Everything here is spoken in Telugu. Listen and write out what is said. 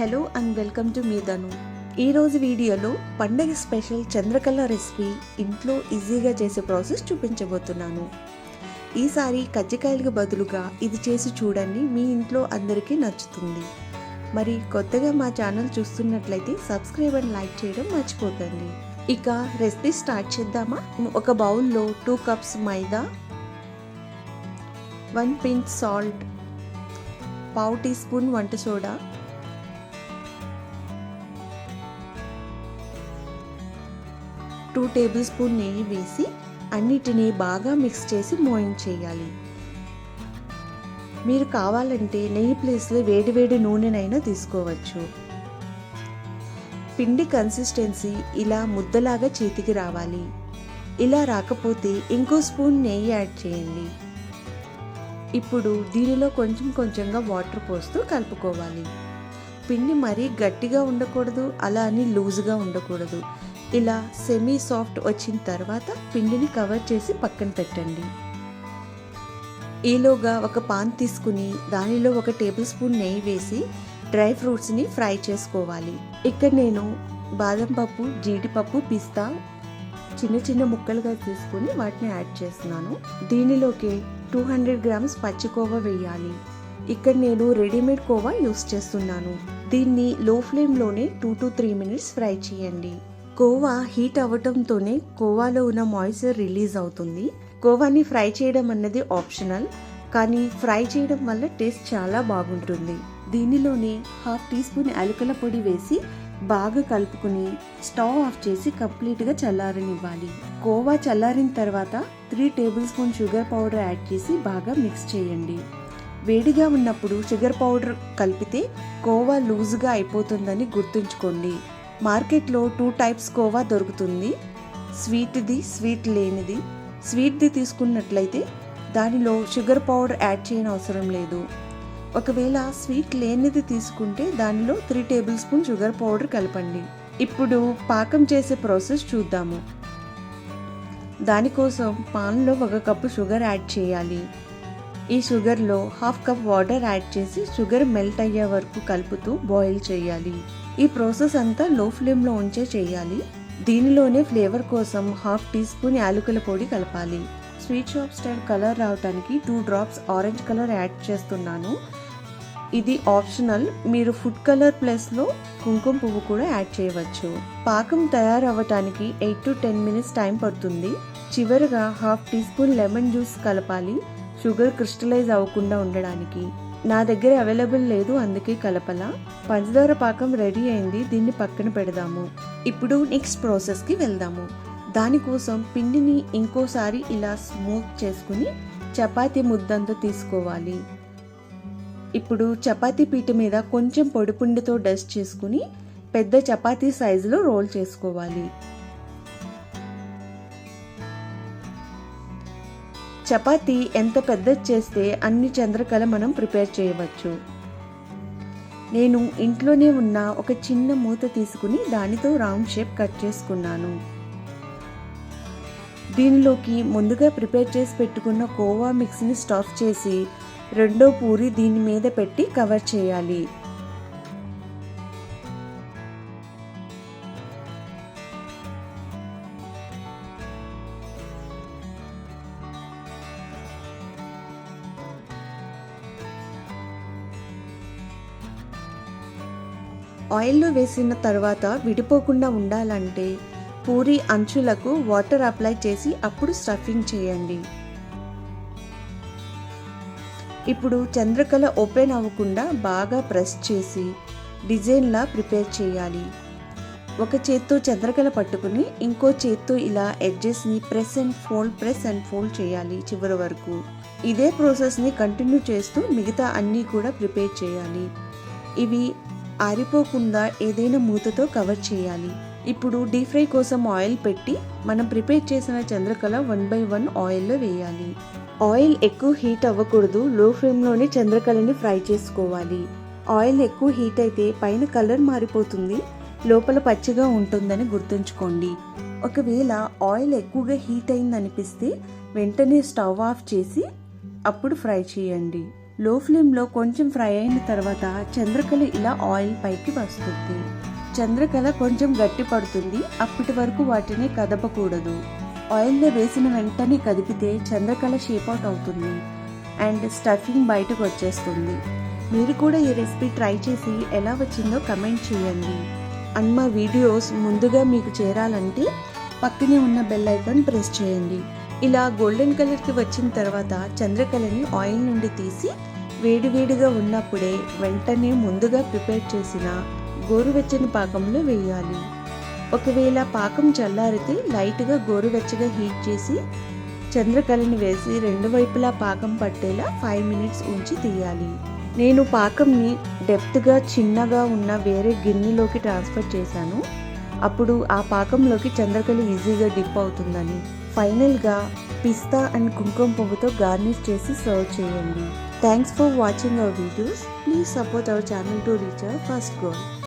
హలో అండ్ వెల్కమ్ టు మీ ధను ఈరోజు వీడియోలో పండగ స్పెషల్ చంద్రకళ రెసిపీ ఇంట్లో ఈజీగా చేసే ప్రాసెస్ చూపించబోతున్నాను. ఈసారి కజ్జికాయలకు బదులుగా ఇది చేసి చూడండి మీ ఇంట్లో అందరికీ నచ్చుతుంది. మరి కొత్తగా మా ఛానల్ చూస్తున్నట్లయితే సబ్స్క్రైబ్ అండ్ లైక్ చేయడం మర్చిపోకండి. ఇక రెసిపీ స్టార్ట్ చేద్దామా? ఒక బౌల్లో two cups maida one pinch salt పావు టీ స్పూన్ వంట సోడా టూ టేబుల్ స్పూన్ నెయ్యి వేసి అన్నిటినీ బాగా మిక్స్ చేసి మోయిన్ చేయాలి. మీరు కావాలంటే నెయ్యి ప్లేస్లో వేడివేడి నూనెనైనా తీసుకోవచ్చు. పిండి కన్సిస్టెన్సీ ఇలా ముద్దలాగా చేతికి రావాలి. ఇలా రాకపోతే ఇంకో స్పూన్ నెయ్యి యాడ్ చేయండి. ఇప్పుడు దీనిలో కొంచెం కొంచెంగా వాటర్ పోస్తూ కలుపుకోవాలి. పిండి మరీ గట్టిగా ఉండకూడదు అలా అని లూజ్గా ఉండకూడదు. ఇలా సెమీ సాఫ్ట్ వచ్చిన తర్వాత పిండిని కవర్ చేసి పక్కన పెట్టండి. ఈలోగా ఒక పాన్ తీసుకుని దానిలో ఒక టేబుల్ స్పూన్ నెయ్యి వేసి డ్రై ఫ్రూట్స్ని ఫ్రై చేసుకోవాలి. ఇక్కడ నేను బాదం పప్పు జీడిపప్పు పిస్తా చిన్న చిన్న ముక్కలుగా తీసుకుని వాటిని యాడ్ చేస్తున్నాను. దీనిలోకి టూ హండ్రెడ్ గ్రామ్స్ పచ్చికోవా వేయాలి. ఇక్కడ నేను రెడీమేడ్ కోవా యూస్ చేస్తున్నాను. దీన్ని లో ఫ్లేమ్లోనే two to three minutes fry చేయండి. కోవా హీట్ అవ్వటంతోనే కోవాలో ఉన్న మాయిశ్చర్ రిలీజ్ అవుతుంది. కోవాని ఫ్రై చేయడం అన్నది ఆప్షనల్ కానీ ఫ్రై చేయడం వల్ల టేస్ట్ చాలా బాగుంటుంది. దీనిలోనే హాఫ్ టీ స్పూన్ అలకల పొడి వేసి బాగా కలుపుకుని స్టవ్ ఆఫ్ చేసి కంప్లీట్గా చల్లారనివ్వాలి. కోవా చల్లారిన తర్వాత three tablespoon sugar powder add చేసి బాగా మిక్స్ చేయండి. వేడిగా ఉన్నప్పుడు షుగర్ పౌడర్ కలిపితే కోవా లూజ్గా అయిపోతుందని గుర్తుంచుకోండి. మార్కెట్లో టూ టైప్స్ కోవా దొరుకుతుంది. స్వీట్ది స్వీట్ లేనిది. స్వీట్ది తీసుకున్నట్లయితే దానిలో షుగర్ పౌడర్ యాడ్ చేయని అవసరం లేదు. ఒకవేళ స్వీట్ లేనిది తీసుకుంటే దానిలో three tablespoon sugar powder కలపండి. ఇప్పుడు పాకం చేసే ప్రాసెస్ చూద్దాము. దానికోసం పాన్లో ఒక కప్పు షుగర్ యాడ్ చేయాలి. ఈ షుగర్లో హాఫ్ కప్ వాటర్ యాడ్ చేసి షుగర్ మెల్ట్ అయ్యే వరకు కలుపుతూ బాయిల్ చేయాలి. ఈ ప్రాసెస్ అంతా లో ఫ్లేమ్లో ఉంచే చేయాలి. దీనిలోనే ఫ్లేవర్ కోసం హాఫ్ టీ స్పూన్ యాలకుల పొడి కలపాలి. స్వీట్ షాప్ స్టైల్ కలర్ రావడానికి two drops orange colour add చేస్తున్నాను. ఇది ఆప్షనల్. మీరు ఫుడ్ కలర్ ప్లస్లో కుంకుమ పువ్వు కూడా యాడ్ చేయవచ్చు. పాకం తయారవ్వటానికి eight to ten minutes time పడుతుంది. చివరిగా half teaspoon lemon juice కలపాలి. షుగర్ క్రిస్టలైజ్ అవ్వకుండా ఉండడానికి. నా దగ్గర అవైలబుల్ లేదు అందుకే కలపల. పంచదార పాకం రెడీ అయింది దీన్ని పక్కన పెడదాము. ఇప్పుడు నెక్స్ట్ ప్రాసెస్కి వెళ్దాము. దానికోసం పిండిని ఇంకోసారి ఇలా స్మూత్ చేసుకుని చపాతీ ముద్దంతా తీసుకోవాలి. ఇప్పుడు చపాతీ పీట మీద కొంచెం పొడిపుండితో డస్ట్ చేసుకుని పెద్ద చపాతీ సైజులో రోల్ చేసుకోవాలి. చపాతీ ఎంత పెద్దది చేస్తే అన్ని చంద్రకళ మనం ప్రిపేర్ చేయవచ్చు. నేను ఇంట్లోనే ఉన్న ఒక చిన్న మూత తీసుకుని దానితో రౌండ్ షేప్ కట్ చేసుకున్నాను. దీనిలోకి ముందుగా ప్రిపేర్ చేసి పెట్టుకున్న కోవా మిక్స్ని స్టఫ్ చేసి రెండో పూరి దీని మీద పెట్టి కవర్ చేయాలి. ఆయిల్లో వేసిన తర్వాత విడిపోకుండా ఉండాలంటే పూరి అంచులకు వాటర్ అప్లై చేసి అప్పుడు స్టఫింగ్ చేయండి. ఇప్పుడు చంద్రకళ ఓపెన్ అవ్వకుండా బాగా ప్రెస్ చేసి డిజైన్లా ప్రిపేర్ చేయాలి. ఒక చేత్తో చంద్రకళ పట్టుకుని ఇంకో చేత్తో ఇలా ఎడ్జెస్ని press and fold press and fold చేయాలి చివరి వరకు. ఇదే ప్రాసెస్ని కంటిన్యూ చేస్తూ మిగతా అన్నీ కూడా ప్రిపేర్ చేయాలి. ఇవి ఆరిపోకుండా ఏదైనా మూతతో కవర్ చేయాలి. ఇప్పుడు డీప్ ఫ్రై కోసం ఆయిల్ పెట్టి మనం ప్రిపేర్ చేసిన చంద్రకళ వన్ బై వన్ ఆయిల్లో వేయాలి. ఆయిల్ ఎక్కువ హీట్ అవ్వకూడదు లో ఫ్లేమ్లోనే చంద్రకళని ఫ్రై చేసుకోవాలి. ఆయిల్ ఎక్కువ హీట్ అయితే పైన కలర్ మారిపోతుంది లోపల పచ్చిగా ఉంటుందని గుర్తుంచుకోండి. ఒకవేళ ఆయిల్ ఎక్కువగా హీట్ అయిందనిపిస్తే వెంటనే స్టవ్ ఆఫ్ చేసి అప్పుడు ఫ్రై చేయండి. లో ఫ్లేమ్లో కొంచెం ఫ్రై అయిన తర్వాత చంద్రకళ ఇలా ఆయిల్ పైకి వస్తుంది. చంద్రకళ కొంచెం గట్టి పడుతుంది. అప్పటి వరకు వాటిని కదపకూడదు. ఆయిల్లో వేసిన వెంటనే కదిపితే చంద్రకళ షేప్ అవుట్ అవుతుంది. అండ్ స్టఫింగ్ బయటకు వచ్చేస్తుంది. మీరు కూడా ఈ రెసిపీ ట్రై చేసి ఎలా వచ్చిందో కమెంట్ చేయండి. అండ్ మా వీడియోస్ ముందుగా మీకు చేరాలంటే పక్కనే ఉన్న బెల్ ఐకాన్ ప్రెస్ చేయండి. ఇలా గోల్డెన్ కలర్కి వచ్చిన తర్వాత చంద్రకళని ఆయిల్ నుండి తీసి వేడివేడిగా ఉన్నప్పుడే వెంటనే ముందుగా ప్రిపేర్ చేసిన గోరువెచ్చని పాకంలో వేయాలి. ఒకవేళ పాకం చల్లారితే లైట్గా గోరువెచ్చగా హీట్ చేసి చంద్రకళని వేసి రెండు వైపులా పాకం పట్టేలా ఫైవ్ మినిట్స్ ఉంచి తీయాలి. నేను పాకంని డెప్త్గా చిన్నగా ఉన్న వేరే గిన్నెలోకి ట్రాన్స్ఫర్ చేశాను. అప్పుడు ఆ పాకంలోకి చంద్రకళ ఈజీగా డిప్ అవుతుందని. ఫైనల్గా పిస్తా అండ్ కుంకుమ పువ్వుతో గార్నిష్ చేసి సర్వ్ చేయండి. Thanks for watching our videos. Please support our channel to reach our first goal.